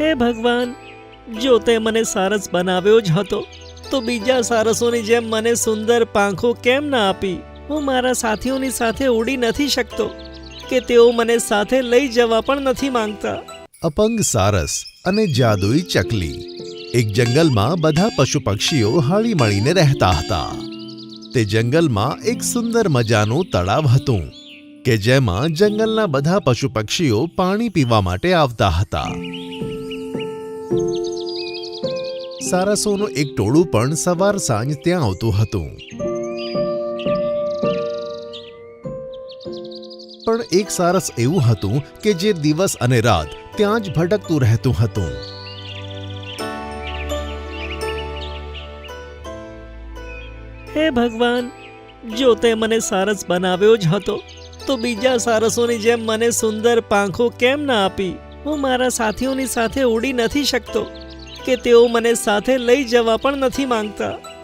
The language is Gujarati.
હે ભગવાન, જો તે મને સારસ બનાવ્યો જ હતો, તો બીજા સારસોની જેમ મને સુંદર પાંખો કેમ ના આપી? હું મારા સાથીઓની સાથે ઉડી નથી શકતો, કે તેઓ મને સાથે લઈ જવા પણ નથી માંગતા. અપંગ સારસ અને જાદુઈ ચકલી. એક જંગલમાં બધા પશુ પક્ષીઓ હળી મળીને રહેતા હતા. તે જંગલમાં એક સુંદર મજાનું તળાવ હતું, કે જેમાં જંગલના બધા પશુ પક્ષીઓ પાણી પીવા માટે આવતા હતા. સારસોનું એક ટોળું પણ સવાર સાંજ ત્યાં આવતું હતું. પણ એક સારસ એવું હતું કે જે દિવસ અને રાત ત્યાં જ ભટકતું રહેતું હતું. હે ભગવાન, જો તે મને સારસ બનાવ્યો જ હતો, તો બીજા સારસોની જેમ મને સુંદર પાંખો કેમ ના આપી? હું મારા સાથીઓની સાથે ઉડી નથી શકતો કે તેઓ મને સાથે લઈ જવા પણ નથી માંગતા.